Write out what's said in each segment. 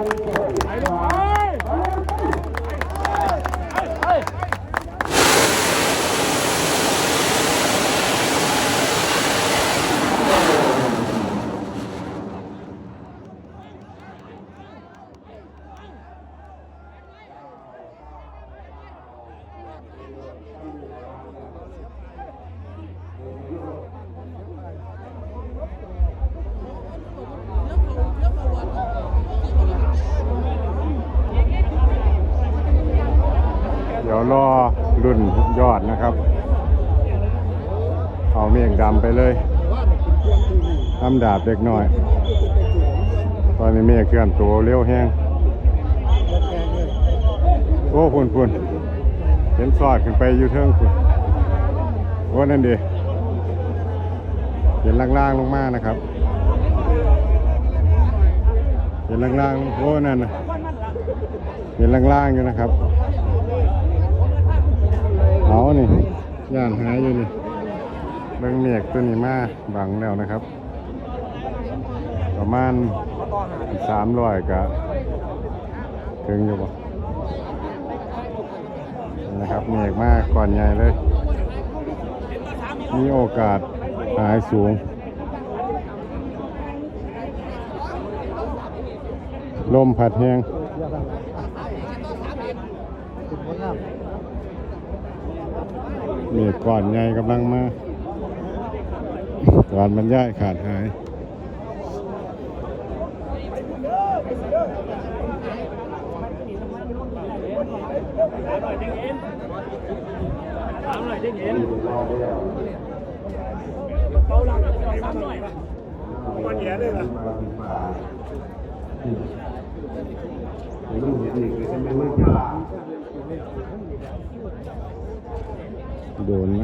เดี๋ยวรอรุ่นยอดนะครับ เอาเมฆดำไปเลยทำดาบเล็กน้อย ตอนนี้เมฆเคลื่อนตัวเร็วแห้งโอ้พุ่นพุ่นเห็นสอดขึ้นไปอยู่เทิงพุ่นโอ้นั่นดีเห็นล่างๆลงมานะครับ เห็นล่างๆโอ้นั่นนะเห็นล่างๆอยู่นะครับ เอานี่ย่านหายอยู่นี่เบิ่งเมฆตัวนี้มาบังแล้วนะครับ ประมาณสามร้อยกะถึงอยู่บ่นี่นะครับเมฆมากก่อนใหญ่เลย มีโอกาสหายสูง ลมพัดแห้ง เมฆก่อนใหญ่กำลังมาก่อนบรรยายขาดหาย โดนไหม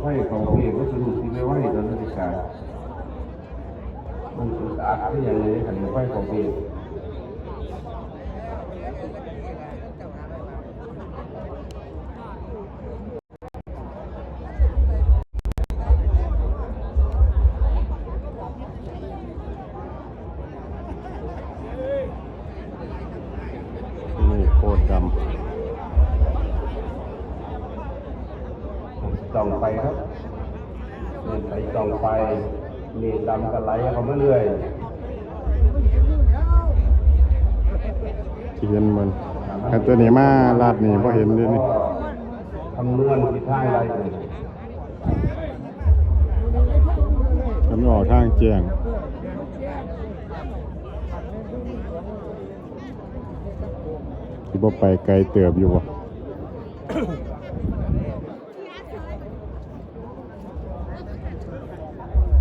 ไฟเของพี่ก็สนุกที่ไม่ไหวตอนนั้นที่กามันสะอาดที่ยังเลยขันไฟเของพี่ ส่องไปครับเดินไปส่องไปเนีดำกันไหลเขามาเรื่อยำที่เห็นมันแต่ตัวนี้มาลาดนี่พอเห็นเลยนี่คำนวณทิศทางอะไรเลยมันออกทางแจ้งที่บ่ไปไกลเติบอยู่บ่